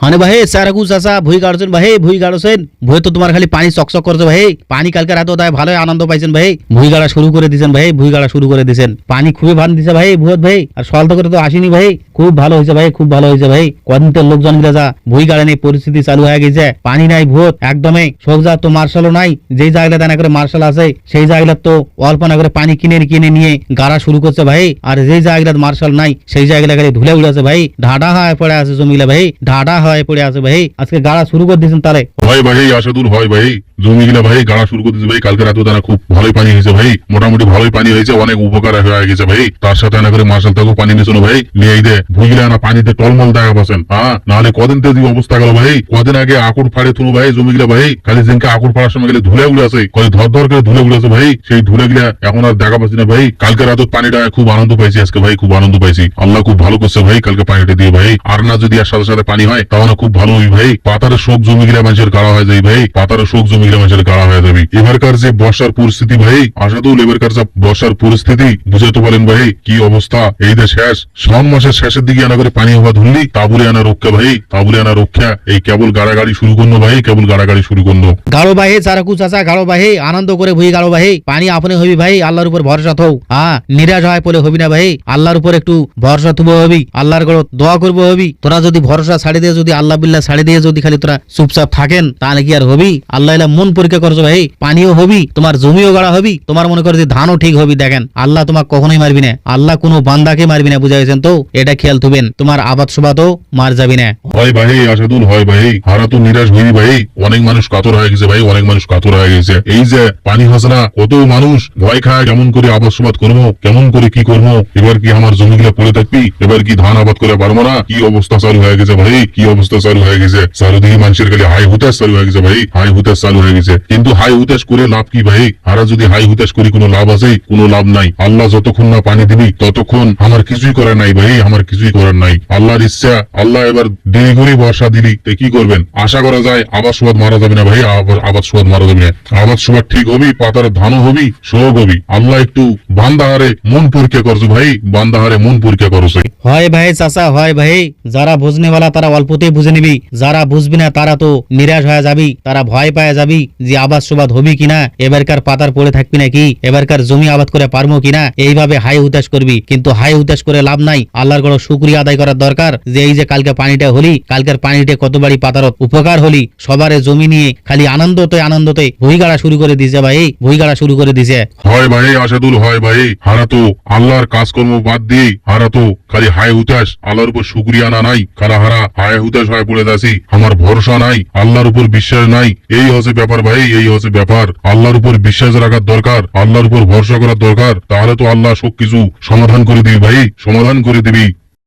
হনে ভাই সারাকু চাচা ভুই গাড়ছেন ভাই ভুই গাড়ছেন ভুই তো তোমার খালি পানি চকচক করছে ভাই পানি কালকে রাতে তাই ভালো আনন্দ পাইছেন ভাই ভুই গাড়া শুরু করে দিয়েছেন ভাই ভুই গাড়া শুরু করে দিয়েছেন পানি খুবই ভালো দিছে ভাই ভুয়ত ভাই আর সলতো করে তো আসেনি ভাই খুব ভালো হয়েছে ভাই খুব ভালো হয়েছে ভাই কদিনতে লোকজন গিলা যা, ভুই গাড়া নেই পরিস্থিতি চালু হয়ে গেছে। পানি নাই ভূত একদমই সবজা তো মার্শালও নাই। যেই জায়গাটা না করে মার্শাল আছে, সেই জায়গাটা তো অল্প না করে পানি কিনে কিনে নিয়ে গাড়া শুরু করছে ভাই আর যেই জায়গাটা মার্শাল নাই, সেই জায়গাটা খালি ধুলে উড়েছে ভাই ঢাডা হয়ে পড়ে আছে জমিগুলা ভাই ঢাডা হয়ে পড়ে আছে ভাই। আজকে গাড়া শুরু করে দিয়েছেন তারে। হয় ভাই আশাদুল হয় ভাই জমিগুলা ভাই, গাড়া শুরু করতেছে ভাই। কালকে রাতে তারা খুব ভালোই পানি হয়েছে ভাই। মোটামুটি ভালোই পানি হয়েছে, অনেক উপকার হয়ে গেছে ভাই। তার সাথে না করে মার্শাল থাকো পানি নিয়েছিল ভাই। নিয়ে দে ভুগিলা না পানিতে টলমল দেখা পাচ্ছেন হ্যাঁ? নাহলে কদিন তো এই অবস্থা গেল ভাই। কদিন আগে আকুর ফাড়ে তুলো ভাই জমিগুলা ভাই। খালি দিনকে আকুর ফাড়ার সময় গেলে ধুলে উড়ে আছে কলে ধর ধর করে ধুলে উড়ে আছে ভাই। সেই ধুলে গিলা এখন আর দেখা পাচ্ছি না ভাই। কালকে রাতে পানিটা খুব আনন্দ পাইছি আজকে ভাই, খুব আনন্দ পাইছি। আল্লাহ খুব ভালো করছে ভাই, কালকে পানিটা দিয়ে ভাই। আর না যদি আর সাথে সাথে পানি হয় তাহলে খুব ভালো হই ভাই। পাতার শোক জমি গিলা মানুষের গাড়া হয়ে যায় ভাই। পাতার শোক জমি গিলা মানুষের গাড়া হয়ে যাবে। এবারকার যে বর্ষার পরিস্থিতি, ভাই আশাদুল এবারকার যা বর্ষার পরিস্থিতি, বুঝে তো বলেন ভাই, কি অবস্থা? এই যে শেষ, শ্রাবণ মাসের শেষের দিকে আনা করে পানি হওয়া ধরলি তাবুলে আনা রক্ষা, ভাই, তাবুলে আনা রক্ষা। এই কেবল গাড়াগাড়ি শুরু করল, ভাই, কেবল গাড়াগাড়ি শুরু করল। গাড়ো বাহে, চারাকু চাচা, গাড়ো বাহে, আনন্দ করে ভুই গাড়ো বাহে, পানি আপনি হবি ভাই, আল্লাহর উপর ভরসা থাও। হ্যাঁ নিরাশ হয় পরে হবি না ভাই, আল্লাহর উপর একটু ভরসা থুব হবি, আল্লাহর গড় দোয়া করব হবি। তোরা যদি ভরসা ছাড়ি দিয়ে যদি আল্লাহ বিল্লাহ ছাড়ি দিয়ে যদি খালি তোরা চুপচাপ থাকেন, তাহলে কি আর হবি? আল্লাহ মন পরীক্ষা করছ ভাই পানিও হবি, তোমার জমিও গাড়া হবি, তোমার মনে করে যে ধানও ঠিক হবি, দেখেন, আল্লাহ তোমার কখনোই মারবি না, আল্লাহ কোনো বান্দাকে মারবি না, বুঝা তো? এটা খেয়াল থুবেন, তোমার আবাদ সুবাদও মার যাবি না। হয় ভাই, আসাদুল, হয় ভাই হারা তো নিরাশ হইনি ভাই, অনেক মানুষ কাতর হয়ে গেছে ভাই, অনেক মানুষ কাতর হয়ে গেছে। এই যে পানি হাসনা, কত মানুষ ভয় খায়, কেমন করে আবাদ সবাদ করব, কেমন করে কি করব, এবার কি আমার জমিগুলা পড়ে থাকবি, এবার কি ধান আবাদ করে পারব না? কি অবস্থা চালু হয়ে গেছে ভাই, কি অবস্থা চালু হয়ে গেছে চারুদিকে মানুষের খালি হাই হুতাশ চালু হয়ে গেছে ভাই, হাই হুতাশ চালু হয়ে গেছে। কিন্তু হাই হুতাশ করে লাভ কি ভাই? হারা যদি হাই হুতাশ করি কোনো লাভ আছে কোনো লাভ নাই। আল্লাহ যতক্ষণ না পানি দিবি, ততক্ষণ আমার কিছুই করার নাই ভাই, আমার কিছুই করার নাই। আল্লাহর ইচ্ছা, আল্লাহ এবার দেরি করে বর্ষা দিলি, তো কি করবেন? আশা করা যায় আবাদ সুবাদ মারা যাবে না ভাই, আবার আবাদ সুবাদ মারা যাবে না। আবাদ সুবাদ ঠিক হবি, পাতার ধানও হবি, শোক হবি। আল্লাহ একটু বান্দাহারে মন পরীক্ষা করছ ভাই, বান্দাহারে মন পরীক্ষা করছ হয় ভাই চাচা, হয় ভাই। যারা বুঝনেওয়ালা তারা অল্পতেই বুঝে নিবি। যারা বুঝবি না, তারা তো নিরাশ হয়ে যাবি। তারা ভয় পায় যাবি যে আবাদ সুবাদ হবি কিনা, এবারকার পাতার পড়ে থাকবি নাকি, এবারকার জমি আবাদ করে পারব কিনা, এইভাবে হাই হুতাশ করবি। কিন্তু হাই হুতাশ করে লাভ নাই। আল্লাহর কোনো শুক্রিয়া আদায় করার দরকার যে এই যে কালকে পানিটা হলি, কালকের পানিটা কত বাড়ি পাতারত উপকার হলি, সবারে জমি নিয়ে খালি আনন্দতে আনন্দতে ভুই গাড়া শুরু করে দিছে ভাই ভুই গাড়া শুরু করে দিছে। হয় ভাই, আসাদুল, হয় ভাই। হারা তো আল্লাহর কাজকর্ম বাদ দিয়ে হারা তো খালি হায় হুতাশ, আল্লাহর উপর শুক্রিয়া না নাই। খারা হারা হায় হুতাশ হয়ে পড়ে আছি আমার ভরসা নাই, আল্লাহর উপর বিশ্বাস নাই। এই হচ্ছে ব্যাপার ভাই, এই হচ্ছে ব্যাপার। আল্লাহর উপর বিশ্বাস রাখার দরকার, আল্লাহর উপর ভরসা করার দরকার। তাহলে তো আল্লাহ সব কিছু সমাধান করে দিবি ভাই, সমাধান করে দিবি।